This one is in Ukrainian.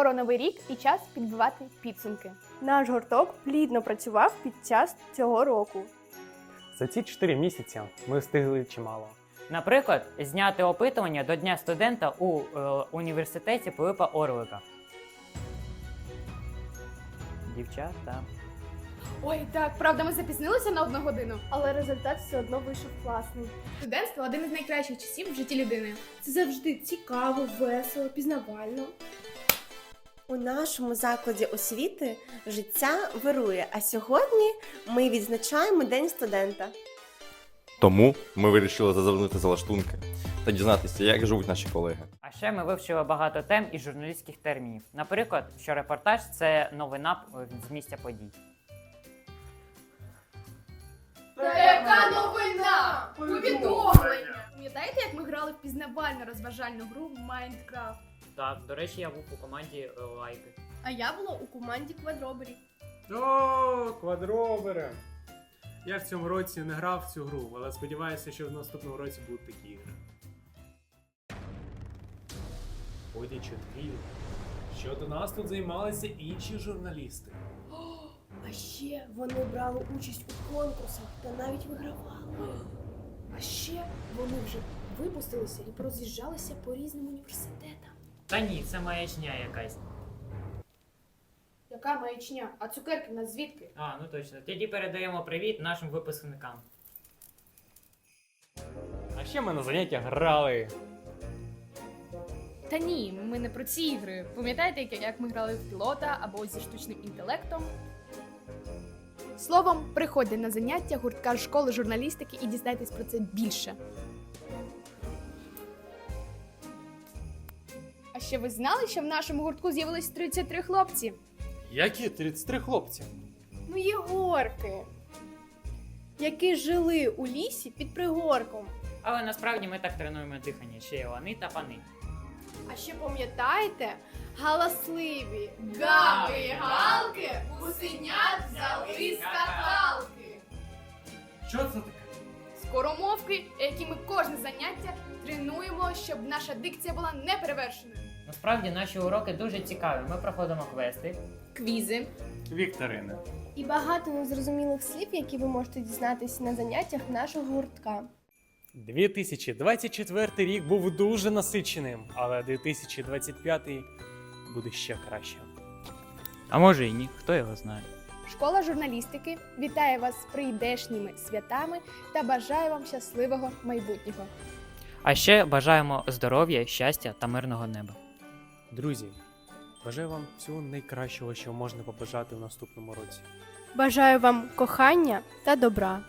Скоро новий рік і час підбивати підсумки. Наш гурток плідно працював під час цього року. За ці 4 місяці ми встигли чимало. Наприклад, зняти опитування до Дня студента у е, університеті Пилипа Орлика. Дівчата. Ой, так, правда, ми запізнилися на одну годину. Але результат все одно вийшов класний. Студентство один із найкращих часів в житті людини. Це завжди цікаво, весело, пізнавально. У нашому закладі освіти життя вирує, а сьогодні ми відзначаємо День студента. Тому ми вирішили зазирнути за лаштунки та дізнатися, як живуть наші колеги. А ще ми вивчили багато тем і журналістських термінів. Наприклад, що репортаж це новина е, з місця подій. Та яка новина? Повідомлення! Пам'ятаєте, як ми грали в пізнавально розважальну гру Майнкрафт? Так, до речі, я був у команді е, лайки. А я була у команді квадробері. О, квадробери! Я в цьому році не грав в цю гру, але сподіваюся, що в наступному році будуть такі ігри. Ходячи двір, що до нас тут займалися інші журналісти. А ще вони брали участь у конкурсах та навіть вигравали. А ще вони вже випустилися і пороз'їжджалися по різним університетам. Та ні, це маячня якась. Яка маячня? А цукерки в нас звідки? А, ну точно. Тоді передаємо привіт нашим випускникам. А ще ми на заняттях грали. Та ні, ми не про ці ігри. Пам'ятаєте, як- як ми грали в пілота або зі штучним інтелектом? Словом, приходьте на заняття гуртка школи журналістики і дізнайтесь про це більше. А ще ви знали, що в нашому гуртку з'явилось 33 хлопці? Які 33 хлопці? Ну, Єгорки, які жили у лісі під пригорком. Але насправді ми так тренуємо дихання, ще й лани та пани. А ще пам'ятаєте, галасливі Габи і галки гусенят взяли скакалки. Що це таке? Скоромовки, які ми кожне заняття тренуємо, щоб наша дикція була неперевершеною. Насправді наші уроки дуже цікаві. Ми проходимо квести. Квізи, Вікторина. і багато незрозумілих слів, які ви можете дізнатися на заняттях нашого гуртка. 2024 рік був дуже насиченим, але 2025 буде ще краще. А може і ні, хто його знає. школа журналістики вітає вас з прийдешніми святами та бажає вам щасливого майбутнього. А ще бажаємо здоров'я, щастя та мирного неба. Друзі, бажаю вам всього найкращого, що можна побажати в наступному році. Бажаю вам кохання та добра.